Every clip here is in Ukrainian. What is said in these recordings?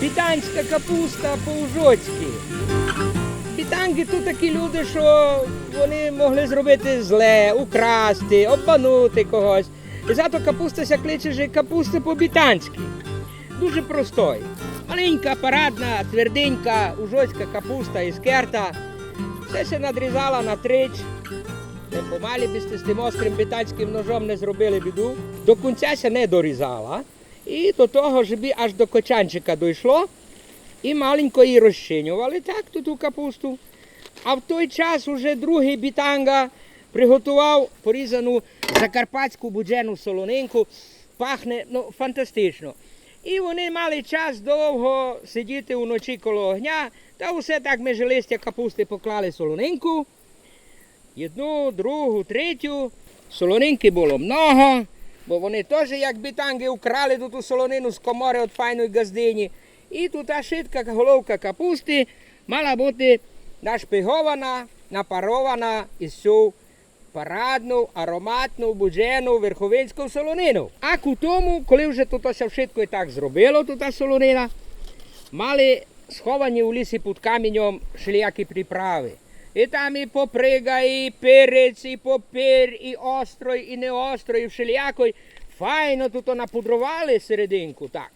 Бітанська капуста по-ужоцьки. Бітанги тут такі люди, що вони могли зробити зле, украсти, обманути когось. І зато капуста ся кличе же капуста по-бітанськи. Дуже простой. Маленька, парадна, тверденька, ужоцька капуста із керта. Все се надрізала на трич. Помалі би з тим острим бітанським ножом не зробили біду. До кінця ся не дорізала. І до того ж аж до кочанчика дійшло. І маленько її розчинювали так ту ту капусту. А в той час уже другий бітанга приготував порізану закарпатську буджену солонинку. Пахне ну, фантастично. І вони мали час довго сидіти уночі коло огня, та усе так між листя капусти поклали солонинку. Одну, другу, третю. Солонинки було много, бо вони теж, як бітанги, украли ту солонину з комори від файної газдині. І тут шитка головка капусти мала бути нашпигована, напарована із цю парадну, ароматну, буджену, верховинську солонину. А к тому, коли вже тут все вшитко і так зробило, тут солонина, мали сховані у лісі під камінем шлякі приправи. І там і поприга, і перець, і попір, і острой, і не острой, і всілякой. Файно тут напудрували серединку, так.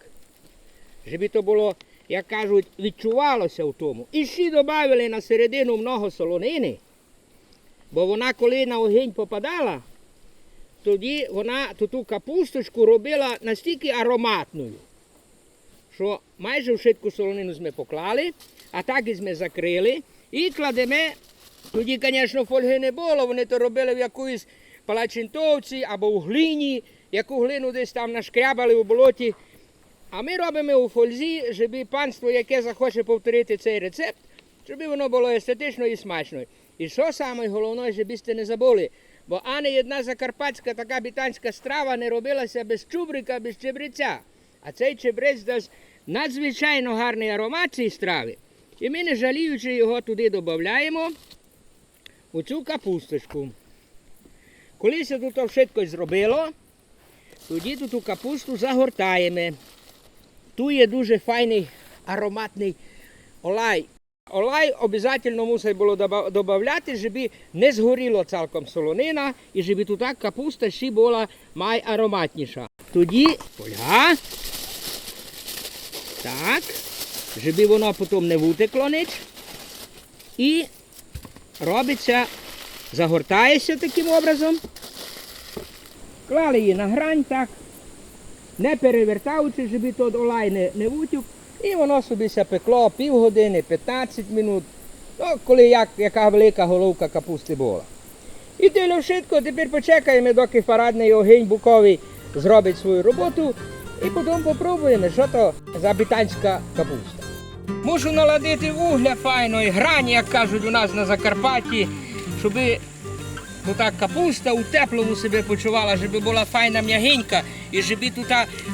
Щоб то було, як кажуть, відчувалося в тому. І ще додали на середину много солонини. Бо вона, коли на огінь попадала, тоді вона ту, капусточку робила настільки ароматною, що майже в шитку солонину ми поклали, а так і ми закрили. І кладемо, тоді, звісно, фольги не було, вони то робили в якоїсь палачинтовці або в глині, яку глину десь там нашкрябали у болоті. А ми робимо у фользі, щоб панство, яке захоче повторити цей рецепт, щоб воно було естетично і смачно. І що саме головне, щоб сте не забули, бо ані одна закарпатська така бітанська страва не робилася без чубрика, без чебреця. А цей чебрець дасть надзвичайно гарний аромат цієї страви. І ми, не жаліючи його туди додаємо у цю капусточку. Коли це тут все зробило, тоді тут ту капусту загортаємо. Тут є дуже файний ароматний олай. Олай обов'язково мусить було додати, щоб не згоріло цілком солонина і щоб тут так капуста ще була найароматніша. Тоді фольга. Так. Щоб воно потім не вутекло ніч. І робиться, загортається таким образом. Клали її на грань так не перевертаючи, щоб той олай не, не вутік. І воно собі ся пекло півгодини, 15 минут, ну, коли як, яка велика головка капусти була. І те швидко, тепер почекаємо, доки парадний огінь буковий зробить свою роботу. І потім попробуємо, що то за бітанська капуста. Мушу наладити вугля файної грані, як кажуть у нас на Закарпатті, щоб Ну так капуста у теплому себе почувала, щоб була файна м'ягенька, і щоб тут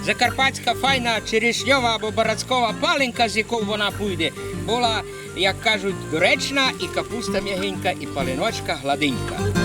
закарпатська файна черешньова або барацькова паленька, з якою вона пуйде, була, як кажуть, доречна і капуста м'ягенька, і паленочка гладенька.